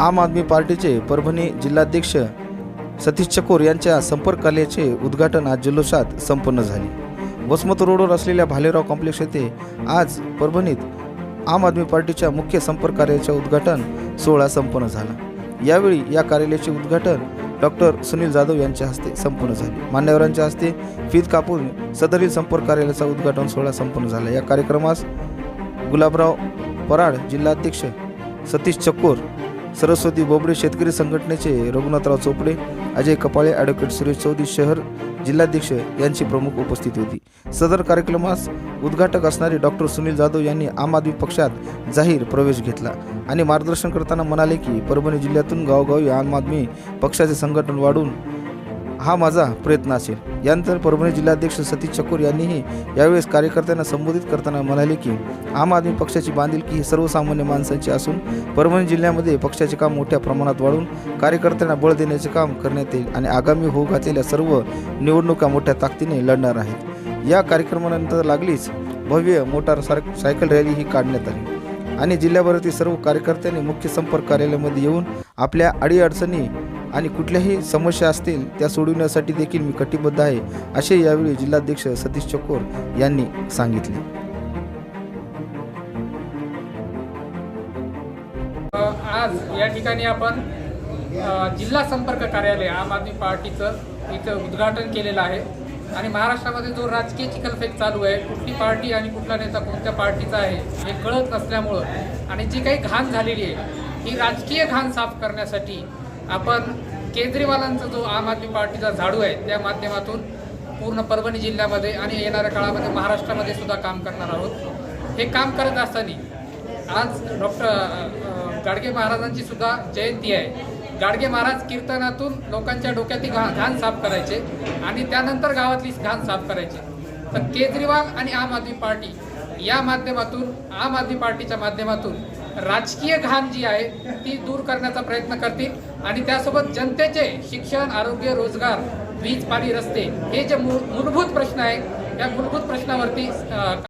आम आदमी पार्टीचे परभणी जिल्हाध्यक्ष सतीश चकोर यांच्या संपर्क कार्याचे उद्घाटन आज जल्लोषात संपन्न झाले. वसमत रोडवर असलेल्या भालेराव कॉम्प्लेक्स येथे आज परभणीत आम आदमी पार्टीच्या मुख्य संपर्क कार्याचे उद्घाटन सोहळा संपन्न झाला. यावेळी या कार्यालयाचे उद्घाटन डॉक्टर सुनील जाधव यांच्या हस्ते संपन्न झाले. मान्यवरांच्या हस्ते फीत कापून सदरील संपर्क कार्यालयाचा उद्घाटन सोहळा संपन्न झाला. या कार्यक्रमास गुलाबराव पराड जिल्हाध्यक्ष सतीश चकोर सरस्वती बोबडे शेतकरी संघटनेचे रघुनाथराव चोपडे अजय कपाळे ॲडव्होकेट सुरेश चौधरी शहर जिल्हाध्यक्ष यांची प्रमुख उपस्थिती होती. सदर कार्यक्रमास उद्घाटक असणारे डॉक्टर सुनील जाधव यांनी आम आदमी पक्षात जाहीर प्रवेश घेतला आणि मार्गदर्शन करताना म्हणाले की परभणी जिल्ह्यातून गावोगावी आम आदमी पक्षाचे संघटन वाढून हा माझा प्रयत्न असेल. यानंतर परभणी जिल्हाध्यक्ष सतीश चकोर यांनीही यावेळेस कार्यकर्त्यांना संबोधित करताना म्हणाले की आम आदमी पक्षाची बांधिलकी ही सर्वसामान्य माणसांची असून परभणी जिल्ह्यामध्ये पक्षाचे काम मोठ्या प्रमाणात वाढून कार्यकर्त्यांना बळ देण्याचे काम करण्यात येईल आणि आगामी होऊ घातलेल्या सर्व निवडणुका मोठ्या ताकदीने लढणार आहेत. या कार्यक्रमानंतर लागलीच भव्य मोटार सायकल रॅली ही काढण्यात आली. आणि जिल्ह्याभरातील सर्व कार्यकर्त्यांनी मुख्य संपर्क कार्यालयामध्ये येऊन आपल्या अडीअडचणी आणि कुठल्याही समस्या असतील त्या सोडविण्यासाठी देखील मी कटिबद्ध आहे असे यावेळी जिल्हाध्यक्ष सतीश चकोर यांनी सांगितले. आज या ठिकाणी आपण जिल्हा संपर्क कार्यालय आम आदमी पार्टीचं इथं उद्घाटन केलेलं आहे. आणि महाराष्ट्रामध्ये जो राजकीय चिखलफेक चालू आहे कुठली पार्टी आणि कुठला नेता कोणत्या पार्टीचा आहे हे कळत नसल्यामुळं आणि जी काही घाण झालेली आहे ही राजकीय घाण साफ करण्यासाठी आपण केजरीवालांचा जो आम आदमी पार्टीचा झाडू आहे त्या माध्यमातून पूर्ण परभणी जिल्ह्यामध्ये आणि येणाऱ्या काळामध्ये महाराष्ट्रामध्ये सुद्धा काम करणार आहोत. हे काम करत असताना आज डॉक्टर गाडगे महाराजांची सुद्धा जयंती आहे. गाडगे महाराज कीर्तनातून लोकांच्या डोक्यातील घा घाण साफ करायचे आणि त्यानंतर गावातली घाण साफ करायचे. तर केजरीवाल आणि आम आदमी पार्टी या माध्यमातून आम आदमी पार्टीच्या माध्यमातून राजकीय घाण जी आहे ती दूर करण्याचा प्रयत्न करतील. आणि त्यासोबत जनतेचे शिक्षण आरोग्य रोजगार वीज पाणी रस्ते हे जे मूलभूत प्रश्न आहे या मूलभूत प्रश्नावरती